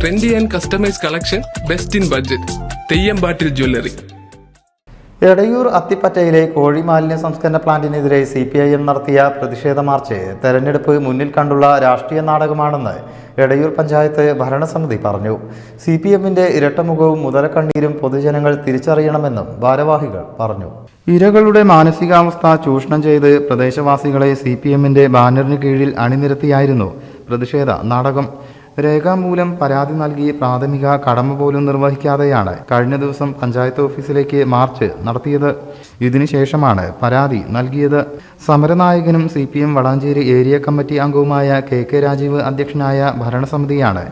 Trendy and customise collection best in budget Theyyampattil jewellery Edayur അത്തിപ്പറ്റയിലെ കോഴി മാലിന്യ സംസ്കരണ പ്ലാന്റിനെതിരെ സി പി ഐ എം നടത്തിയ പ്രതിഷേധ മാർച്ച് തെരഞ്ഞെടുപ്പ് മുന്നിൽ കണ്ടുള്ള രാഷ്ട്രീയ നാടകമാണെന്ന് എടയൂർ പഞ്ചായത്ത് ഭരണസമിതി പറഞ്ഞു. സി പി എമ്മിന്റെ ഇരട്ടമുഖവും മുതലക്കണ്ണീരും പൊതുജനങ്ങൾ തിരിച്ചറിയണമെന്നും ഭാരവാഹികൾ പറഞ്ഞു. ഇരകളുടെ മാനസികാവസ്ഥ ചൂഷണം ചെയ്ത് പ്രദേശവാസികളെ സി പി എമ്മിന്റെ ബാനറിന് കീഴിൽ അണിനിരത്തിയായിരുന്നു പ്രതിഷേധ നാടകം. രേഖാമൂലം പരാതി നൽകി പ്രാഥമിക കടമ പോലും നിർവഹിക്കാതെയാണ് കഴിഞ്ഞ ദിവസം പഞ്ചായത്ത് ഓഫീസിലേക്ക് മാർച്ച് നടത്തിയത്. ഇതിനുശേഷമാണ് പരാതി നൽകിയത്. സമരനായകനും C P M Valanchery area committee അംഗവുമായ കെ കെ രാജീവ് അധ്യക്ഷനായ ഭരണസമിതിയാണ്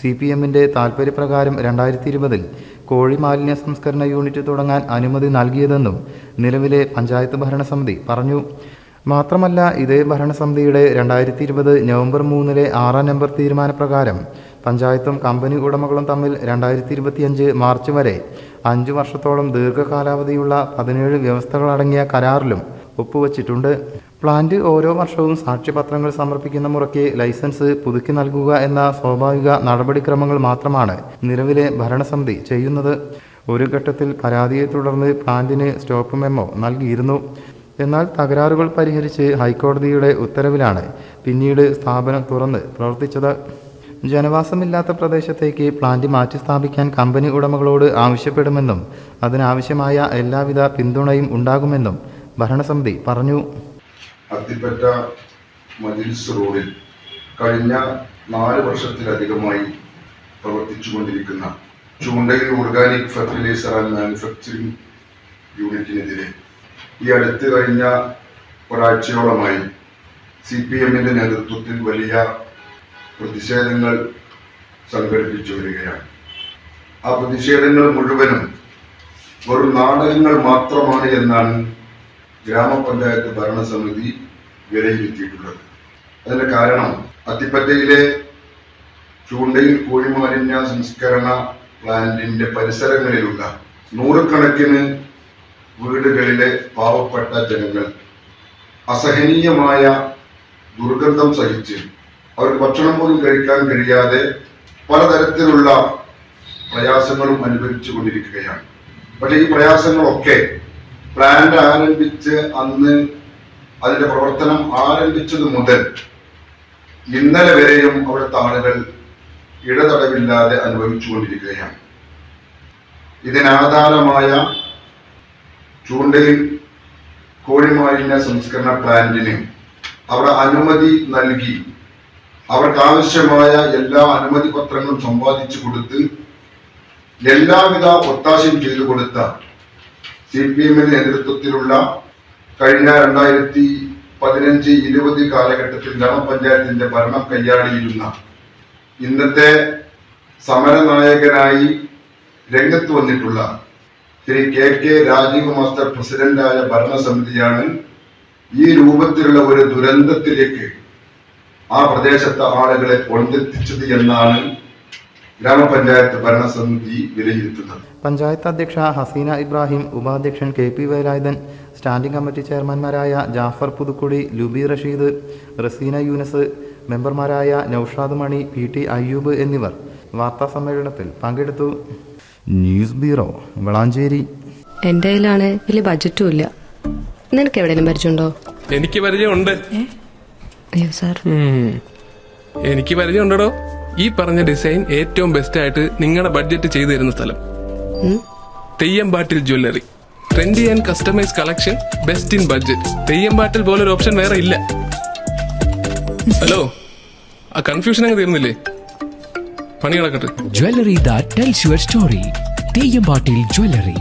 സി പി എമ്മിന്റെ താൽപര്യപ്രകാരം രണ്ടായിരത്തി ഇരുപതിൽ കോഴി മാലിന്യ സംസ്കരണ യൂണിറ്റ് തുടങ്ങാൻ അനുമതി നൽകിയതെന്നും നിലവിലെ പഞ്ചായത്ത് ഭരണസമിതി പറഞ്ഞു. മാത്രമല്ല ഇതേ ഭരണസമിതിയുടെ രണ്ടായിരത്തി ഇരുപത് നവംബർ മൂന്നിലെ ആറാം നമ്പർ തീരുമാനപ്രകാരം പഞ്ചായത്തും കമ്പനി ഉടമകളും തമ്മിൽ രണ്ടായിരത്തി ഇരുപത്തിയഞ്ച് മാർച്ച് വരെ അഞ്ചു വർഷത്തോളം ദീർഘകാലാവധിയുള്ള പതിനേഴ് വ്യവസ്ഥകളടങ്ങിയ കരാറിലും ഒപ്പുവച്ചിട്ടുണ്ട്. പ്ലാന്റ് ഓരോ വർഷവും സാക്ഷ്യപത്രങ്ങൾ സമർപ്പിക്കുന്ന മുറയ്ക്ക് ലൈസൻസ് പുതുക്കി നൽകുക എന്ന സ്വാഭാവിക നടപടിക്രമങ്ങൾ മാത്രമാണ് നിലവിലെ ഭരണസമിതി ചെയ്യുന്നത്. ഒരു ഘട്ടത്തിൽ പരാതിയെ തുടർന്ന് പ്ലാന്റിന് സ്റ്റോപ്പ് മെമ്മോ നൽകിയിരുന്നു. എന്നാൽ തകരാറുകൾ പരിഹരിച്ച് ഹൈക്കോടതിയുടെ ഉത്തരവിലാണ് പിന്നീട് സ്ഥാപനം തുറന്ന് പ്രവർത്തിച്ചത്. ജനവാസമില്ലാത്ത പ്രദേശത്തേക്ക് പ്ലാന്റ് മാറ്റി സ്ഥാപിക്കാൻ കമ്പനി ഉടമകളോട് ആവശ്യപ്പെടുമെന്നും അതിനാവശ്യമായ എല്ലാവിധ പിന്തുണയും ഉണ്ടാകുമെന്നും ഭരണസമിതി പറഞ്ഞു. അത്തിപ്പറ്റ മജിൽസ് റോഡിൽ കഴിഞ്ഞ നാല് വർഷത്തിലധികമായി പ്രവർത്തിച്ചുകൊണ്ടിരിക്കുന്ന ചൂണ്ടയിൽ ഓർഗാനിക് ഫെർട്ടിലൈസർ ആൻഡ് മാനുഫാക്ചറിംഗ് യൂണിറ്റിനെതിരെ ഈ അടുത്ത് കഴിഞ്ഞ ഒരാഴ്ചയോളമായി സി പി എമ്മിന്റെ നേതൃത്വത്തിൽ വലിയ പ്രതിഷേധങ്ങൾ സംഘടിപ്പിച്ചു വരികയാണ്. ആ പ്രതിഷേധങ്ങൾ മുഴുവനും വെറും നാടകങ്ങൾ മാത്രമാണ് എന്നാണ് ഗ്രാമപഞ്ചായത്ത് ഭരണസമിതി വിലയിരുത്തിയിട്ടുള്ളത്. അതിന്റെ കാരണം അത്തിപ്പറ്റയിലെ ചൂണ്ടയിൽ കോഴിമാലിന്യ സംസ്കരണ പ്ലാന്റിന്റെ പരിസരങ്ങളിലുള്ള നൂറുകണക്കിന് വീടുകളിലെ പാവപ്പെട്ട ജനങ്ങൾ അസഹനീയമായ ദുർഗന്ധം സഹിച്ച് അവർക്ക് ഭക്ഷണം പോലും കഴിക്കാൻ കഴിയാതെ പലതരത്തിലുള്ള പ്രയാസങ്ങളും അനുഭവിച്ചു കൊണ്ടിരിക്കുകയാണ്. പക്ഷേ ഈ പ്രയാസങ്ങളൊക്കെ പ്ലാന്റ് ആരംഭിച്ച് അന്ന് അതിന്റെ പ്രവർത്തനം ആരംഭിച്ചത് മുതൽ ഇന്നലെ വരെയും അവിടുത്തെ ആളുകൾ ഇടതടവില്ലാതെ അനുഭവിച്ചുകൊണ്ടിരിക്കുകയാണ് ഇതിനാധാരമായ ചൂണ്ടയിൽ കോഴിമാലിന്യ സംസ്കരണ പ്ലാന്റിന് അവർ അനുമതി നൽകി. അവർക്കാവശ്യമായ എല്ലാ അനുമതി പത്രങ്ങളും സമ്പാദിച്ചു കൊടുത്ത് എല്ലാവിധ ഒത്താശയും ചെയ്തു കൊടുത്ത സി പി എമ്മിന്റെ നേതൃത്വത്തിലുള്ള കഴിഞ്ഞ രണ്ടായിരത്തി പതിനഞ്ച് ഇരുപത് കാലഘട്ടത്തിൽ ഗ്രാമപഞ്ചായത്തിന്റെ ഭരണം കൈയാടിയിരുന്ന ഇന്നത്തെ സമരനായകനായി രംഗത്ത് വന്നിട്ടുള്ള Sri K K Rajeev master പ്രസിഡന്റായ ഭരണസമിതിയാണ് ഈ രൂപത്തിലുള്ള ഒരു ദുരന്തത്തിലേക്ക് ആ പ്രദേശത്തെ ആളുകളെ കൊണ്ടെത്തിച്ചത് എന്നാണ് ഗ്രാമപഞ്ചായത്ത് ഭരണസമിതി വിലയിരുത്തുന്നത്. പഞ്ചായത്ത് അധ്യക്ഷ ഹസീന ഇബ്രാഹിം ഉപാധ്യക്ഷൻ K P Velayudhan standing committee ചെയർമാൻമാരായ Jafar Puthukkudi Lubi Rasheed Raseena Yunus മെമ്പർമാരായ നൌഷാദ് മണി പി ടി അയ്യൂബ് എന്നിവർ വാർത്താ സമ്മേളനത്തിൽ പങ്കെടുത്തു. ന്യൂസ് ബ്യൂറോ വളാഞ്ചേരി എന്റെ കയ്യിലാണ് വലിയ ബജറ്റും ഇല്ല. നിനക്ക് എവിടെയെങ്കിലും പരിചയമുണ്ടോ? എനിക്ക് പരിചയമുണ്ട്. അയ്യോ സാർ എനിക്ക് പരിചയമുണ്ടോ ഈ പറഞ്ഞ ഡിസൈൻ ഏറ്റവും ബെസ്റ്റ് ആയിട്ട് നിങ്ങളുടെ ബഡ്ജറ്റ് ചെയ്തു തരുന്ന സ്ഥലം? Theyyampattil jewellery trendy and customize collection best in budget Theyyampattil ഒരു ഓപ്ഷൻ വേറെ ഇല്ല. ഹലോ ആ കൺഫ്യൂഷൻ അങ്ങ് തീർന്നില്ലേ? പണി പണികളൊക്കെ jewellery that tells your story Theyyampattil jewellery